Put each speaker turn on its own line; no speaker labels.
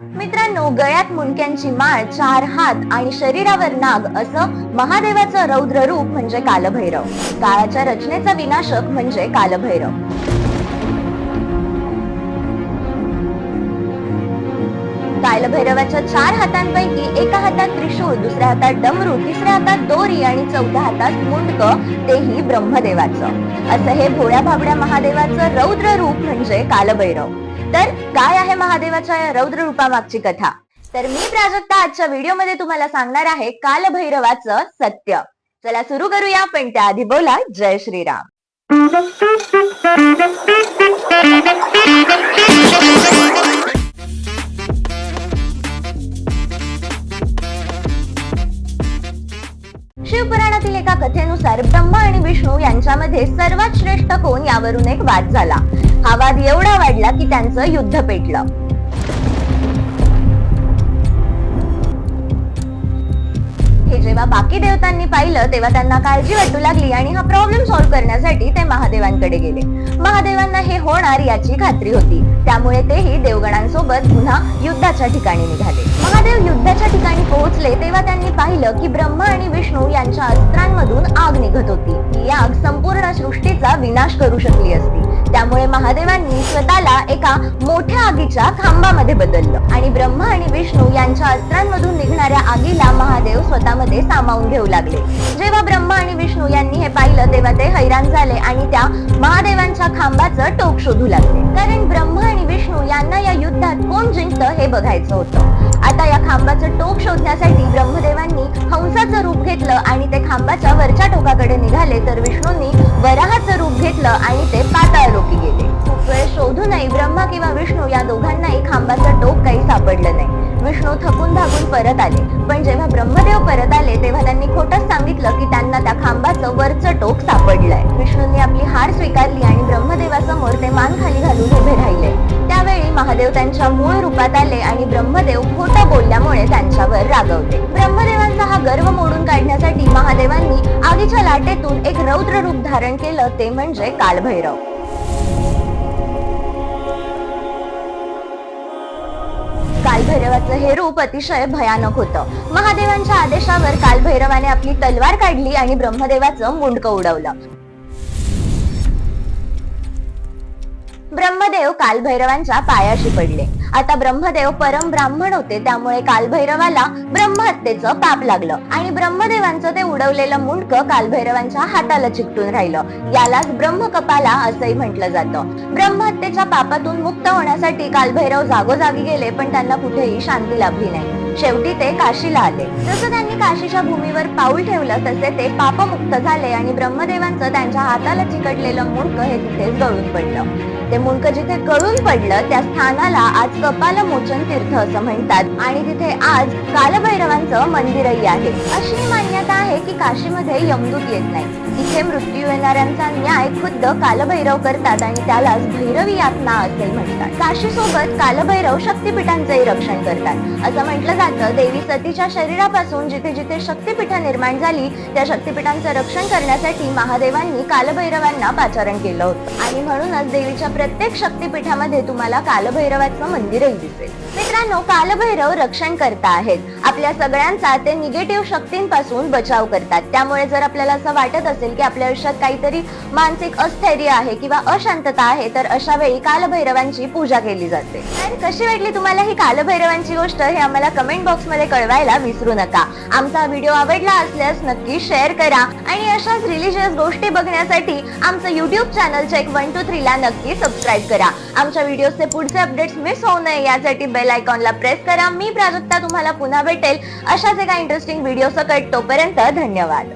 मित्रांनो गळ्यात मुंडक्यांची माळ चार हात आणि शरीरावर नाग असं महादेवाचं रौद्र रूप म्हणजे कालभैरव. काळाच्या रचनेचा विनाशक म्हणजे कालभैरव. कालभैरवाच्या चार हातांपैकी एका हातात त्रिशूळ दुसऱ्या हातात डमरू तिसऱ्या हातात दोरी आणि चौथ्या हातात मुंडक तेही ब्रह्मदेवाचं. असं हे भोळ्या भाबड्या महादेवाचं रौद्र रूप म्हणजे कालभैरव. तर काय आहे महादेवाच्या या रौद्र रूपामागची कथा. तर मी प्राजक्ता आजच्या व्हिडिओमध्ये तुम्हाला सांगणार आहे कालभैरवाचं सत्य. चला सुरू करूया पण त्याआधी बोला जय श्रीराम. शिवपुराणातील एका कथेनुसार ब्रह्मा आणि विष्णू यांच्यामध्ये सर्वात श्रेष्ठ कोण यावरून एक वाद झाला. हा वाद एवढा वाढला की त्यांचं युद्ध पेटलं. जेव्हा बाकी देवतांनी पाहिलं तेव्हा त्यांना काळजी वाटू लागली आणि हा प्रॉब्लेम सॉल्व्ह करण्यासाठी ते महादेवांकडे गेले. महादेवांना हे होणार याची खात्री होती. त्यामुळे तेही देवगणांसोबत पुन्हा युद्धाच्या ठिकाणी निघाले. महादेव युद्धाच्या ठिकाणी पोहोचले तेव्हा त्यांनी पाहिलं की ब्रह्मा आणि विष्णू यांच्या अस्त्रांमधून आग निघत होती. ही आग संपूर्ण सृष्टीचा विनाश करू शकली असती. त्यामुळे महादेवांनी स्वतःला एका मोठ्या आगीच्या खांबामध्ये बदललं. आणि ब्रह्मा आणि विष्णू यांच्या अस्त्रांमधून निघणाऱ्या आगीला महादेव स्वतःमध्ये सामावून घेऊ लागले. जेव्हा ब्रह्मा आणि विष्णू यांनी हे पाहिलं तेव्हा ते हैराण झाले आणि त्या महादेवांच्या खांबाचं टोक शोधू लागले. कारण ब्रह्मा आणि विष्णू यांना या युद्धात कोण जिंकतं हे बघायचं होतं. आता या खांबाचं टोक शोधण्यासाठी ब्रह्मदेवांनी हंसाचं रूप घेतलं आणि ते खांबाच्या वरच्या टोकाकडे निघाले. तर विष्णूंनी वराहाचं रूप घेतलं आणि ते लोकी गेले. खूप वेळ शोधूनही ब्रह्मा किंवा विष्णू या दोघांनाही खांबाचं टोक काही सापडलं नाही. विष्णू थकून धागून परत आले. पण जेव्हा ब्रह्मदेव परत आले तेव्हा त्यांनी खोटच सांगितलं की त्यांना त्या खांबाचं वरचं टोक सापडलंय. विष्णूंनी आपली हार स्वीकारली आणि ब्रह्मदेवासमोर ते मान खाली घालून उभे राहिले. त्यावेळी महादेव त्यांच्या मूळ रूपात आले आणि ब्रह्मदेव खोटं बोलल्यामुळे त्यांच्यावर रागवले. ब्रह्मदेवांचा हा गर्व मोडून काढण्यासाठी महादेवांनी आगीच्या लाटेतून एक रौद्र रूप धारण केलं ते म्हणजे कालभैरव. कालभैरवाचं हे रूप अतिशय भयानक होतं. महादेवांच्या आदेशावर कालभैरवाने आपली तलवार काढली आणि ब्रह्मदेवाचं मुंडकं उडवलं. ब्रह्मदेव कालभैरवांच्या पायाशी पडले. आता ब्रह्मदेव परम ब्राह्मण होते त्यामुळे कालभैरवाला ब्रह्महत्येचं पाप लागलं. आणि ब्रह्मदेवांचं ते उडवलेलं मुंडक कालभैरवांच्या हाताला चिकटून राहिलं. यालाच ब्रह्मकपाला असंही म्हटलं जातं. ब्रह्महत्येच्या पापातून मुक्त होण्यासाठी कालभैरव जागोजागी गेले पण त्यांना कुठेही शांती लाभली नाही. शेवटी ते काशीला आले. जसं त्यांनी काशीच्या भूमीवर पाऊल ठेवलं तसे ते पापमुक्त झाले आणि ब्रह्मदेवांचं त्यांच्या हाताला चिकटलेलं मुंडक हे तिथेच गळून पडलं. ते मुंडक जिथे गळून पडलं त्या स्थानाला आज कपाल मोचन तीर्थ असं म्हणतात. आणि तिथे आज कालभैरवांचं मंदिरही आहे. अशी मान्यता आहे की काशीमध्ये यमदूत येत नाही. तिथे मृत्यू येणाऱ्यांचा न्याय खुद्द कालभैरव करतात आणि त्यालाच भैरवी यातना असे म्हणतात. काशी सोबत कालभैरव शक्तीपीठांचंही रक्षण करतात. असं म्हटलं उदाहरणार्थ देवी सतीच्या शरीरापासून जिथे जिथे शक्तिपीठ निर्माण झाली त्या शक्तिपीठांचं रक्षण करण्यासाठी महादेवांनी कालभैरवांना पाचारण केलं होतं. आणि म्हणूनच देवीच्या प्रत्येक शक्तीपीठामध्ये तुम्हाला कालभैरवाचं मंदिरही दिसेल. मित्रांनो कालभैरव रक्षण करता आहेत. आपल्या सगळ्यांचा ते निगेटिव्ह शक्तींपासून बचाव करतात. त्यामुळे जर आपल्याला असं वाटत असेल की आपल्या आयुष्यात काहीतरी मानसिक अस्थैर्य आहे किंवा अशांतता आहे तर अशा वेळी कालभैरवांची पूजा केली जाते. तर कशी वाटली तुम्हाला ही कालभैरवांची गोष्ट हे आम्हाला कमेंट बॉक्समध्ये कळवायला विसरू नका. आमचा व्हिडिओ आवडला असल्यास नक्की शेअर करा आणि अशाच रिलिजियस गोष्टी बघण्यासाठी आमचं YouTube channel check one two three ला नक्की सबस्क्राईब करा. आमच्या व्हिडिओचे पुढचे अपडेट्स मिस होऊ नये यासाठी बेल आयकॉनला प्रेस करा. मी प्राजक्ता तुम्हाला पुन्हा भेटेल. अशाच एका इंटरेस्टिंग व्हिडिओ सकट तोपर्यंत धन्यवाद.